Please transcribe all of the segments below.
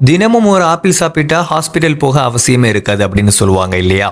தினமும் ஒரு ஆப்பிள் சாப்பிட்டா ஹாஸ்பிட்டல் போக அவசியமே இருக்காது அப்படின்னு சொல்லுவாங்க இல்லையா?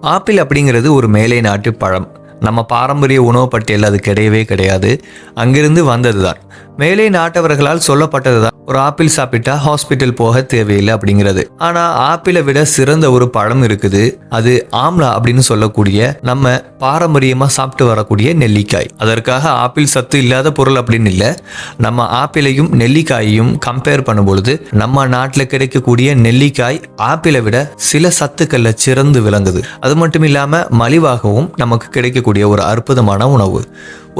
ஆப்பிள் அப்படிங்கிறது ஒரு மேலை நாட்டு பழம். நம்ம பாரம்பரிய உணவு பட்டியல் அது கிடையவே கிடையாது. அங்கிருந்து வந்தது தான் மேலை நாட்டவர்களால் சொல்லப்பட்டது தான் ஒரு ஆப்பிள் சாப்பிட்டா ஹாஸ்பிட்டல் போக தேவையில்லை அப்படிங்கிறது. ஆனா ஆப்பிளை விட சிறந்த ஒரு பழம் இருக்குது. அது ஆம்லா அப்படின்னு சொல்லக்கூடிய நம்ம பாரம்பரியமா சாப்பிட்டு வரக்கூடிய நெல்லிக்காய். அதற்காக ஆப்பிள் சத்து இல்லாத பொருள் அப்படின்னு இல்லை. நம்ம ஆப்பிளையும் நெல்லிக்காயையும் கம்பேர் பண்ணும்பொழுது நம்ம நாட்டில் கிடைக்கக்கூடிய நெல்லிக்காய் ஆப்பிளை விட சில சத்துக்கள்ல சிறந்து விளங்குது. அது மட்டும் இல்லாம மலிவாகவும் நமக்கு கிடைக்கக்கூடிய ஒரு அற்புதமான உணவு.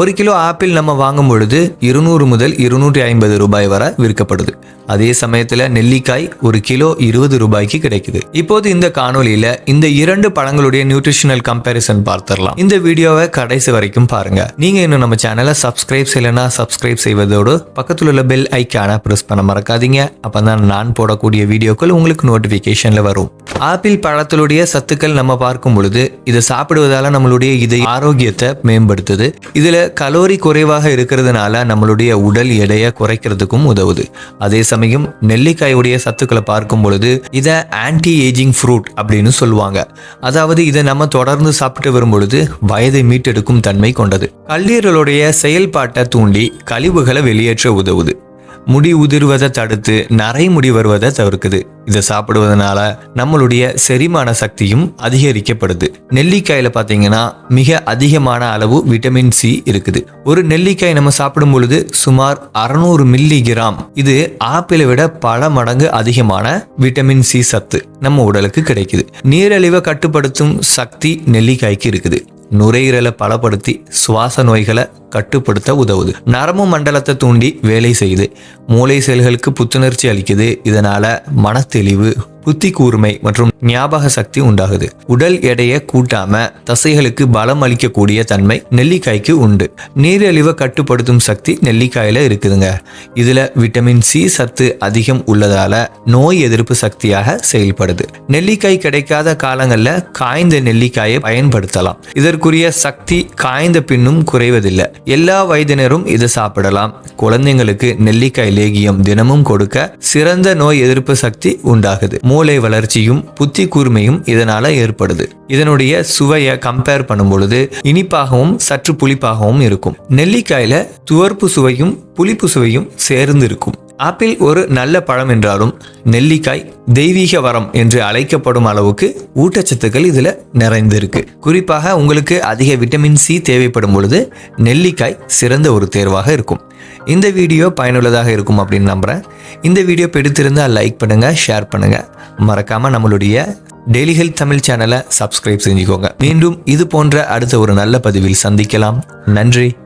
ஒரு கிலோ ஆப்பிள் நம்ம வாங்கும் பொழுது இருநூறு முதல் இருநூற்றி ஐம்பது ரூபாய் வரை விற்கப்படுது அதே சமயத்துல நெல்லிக்காய் ஒரு கிலோ இருபது ரூபாய்க்கு கிடைக்குது. இப்போது இந்த காணொலியில இந்த இரண்டு பழங்களுடைய நியூட்ரிஷனல் கம்பேரிசன் பார்த்துடலாம். இந்த வீடியோவை கடைசி வரைக்கும் பாருங்க. நீங்க இன்னும் நம்ம சேனலை சப்ஸ்கிரைப் செய்யலைன்னா சப்ஸ்கிரைப் செய்வதோடு பக்கத்தில் உள்ள பெல் ஐக்கான பிரஸ் பண்ண மறக்காதீங்க. அப்பதான் நான் போடக்கூடிய வீடியோக்கள் உங்களுக்கு நோட்டிபிகேஷன்ல வரும். ஆப்பிள் பழத்திலுடைய சத்துக்கள் நம்ம பார்க்கும் பொழுது இதை சாப்பிடுவதால நம்மளுடைய இதய ஆரோக்கியத்தை மேம்படுத்துது. இதுல கலோரி குறைவாக இருக்கிறதுனால நம்மளுடைய உடல் எடையை குறைக்கிறதுக்கும் உதவுது. அதே சமயம் நெல்லிக்காயுடைய சத்துக்களை பார்க்கும் பொழுது இதை ஆன்டி ஏஜிங் ஃப்ரூட் அப்படின்னு சொல்லுவாங்க. அதாவது இதை நம்ம தொடர்ந்து சாப்பிட்டு வரும் பொழுது வயதை மீட்டெடுக்கும் தன்மை கொண்டது. கல்லீரலுடைய செயல்பாட்டை தூண்டி கழிவுகளை வெளியேற்ற உதவுது. முடி உதிர்வதை தடுத்து நரை முடி வருவதை தவிர்க்குது. இதை சாப்பிடுவதனால நம்மளுடைய செரிமான சக்தியும் அதிகரிக்கப்படுது. நெல்லிக்காயில பார்த்தீங்கன்னா மிக அதிகமான அளவு விட்டமின் சி இருக்குது. ஒரு நெல்லிக்காய் நம்ம சாப்பிடும் பொழுது சுமார் அறுநூறு மில்லி கிராம் இது ஆப்பிளை விட பல மடங்கு அதிகமான விட்டமின் சி சத்து நம்ம உடலுக்கு கிடைக்குது. நீரழிவை கட்டுப்படுத்தும் சக்தி நெல்லிக்காய்க்கு இருக்குது. நுரையீரலை பலப்படுத்தி சுவாச நோய்களை கட்டுப்படுத்த உதவுது. நரம்பு மண்டலத்தை தூண்டி வேலை செய்யுது. மூளை செல்களுக்கு புத்துணர்ச்சி அளிக்குது. இதனால மனத்தெளிவு புத்தி கூர்மை மற்றும் ஞாபக சக்தி உண்டாகுது. உடல் எடையை கூட்டாம தசைகளுக்கு பலம் அளிக்கக்கூடிய தன்மை நெல்லிக்காய்க்கு உண்டு. நீரிழிவை கட்டுப்படுத்தும் சக்தி நெல்லிக்காயில இருக்குதுங்க. இதுல விட்டமின் சி சத்து அதிகம் உள்ளதால நோய் எதிர்ப்பு சக்தியாக செயல்படுது. நெல்லிக்காய் கிடைக்காத காலங்கள்ல காய்ந்த நெல்லிக்காயை பயன்படுத்தலாம். இதற்குரிய சக்தி காய்ந்த பின்னும் குறைவதில்லை. எல்லா வயதினரும் இதை சாப்பிடலாம். குழந்தைங்களுக்கு நெல்லிக்காய் லேகியம் தினமும் கொடுக்க சிறந்த நோய் எதிர்ப்பு சக்தி உண்டாகுது. மூளை வளர்ச்சியும் புத்தி கூர்மையும் இதனால ஏற்படுது. இதனுடைய சுவையை கம்பேர் பண்ணும் பொழுது இனிப்பாகவும் சற்று புளிப்பாகவும் இருக்கும். நெல்லிக்காயில துவர்ப்பு சுவையும் புளிப்பு சுவையும் சேர்ந்து இருக்கும் ஆப்பிள் ஒரு நல்ல பழம் என்றாலும் நெல்லிக்காய் தெய்வீக வரம் என்று அழைக்கப்படும் அளவுக்கு ஊட்டச்சத்துக்கள் இதுல நிறைந்திருக்கு. குறிப்பாக உங்களுக்கு அதிக விட்டமின் சி தேவைப்படும் பொழுது நெல்லிக்காய் சிறந்த ஒரு தேர்வாக இருக்கும். இந்த வீடியோ பயனுள்ளதாக இருக்கும் அப்படின்னு நம்புறேன். இந்த வீடியோ பிடித்திருந்தால் லைக் பண்ணுங்கள் ஷேர் பண்ணுங்கள் மறக்காமல் நம்மளுடைய டெய்லி ஹெல்த் தமிழ் சேனலை சப்ஸ்கிரைப் செஞ்சுக்கோங்க. மீண்டும் இது போன்ற அடுத்த ஒரு நல்ல பதிவில் சந்திக்கலாம். நன்றி.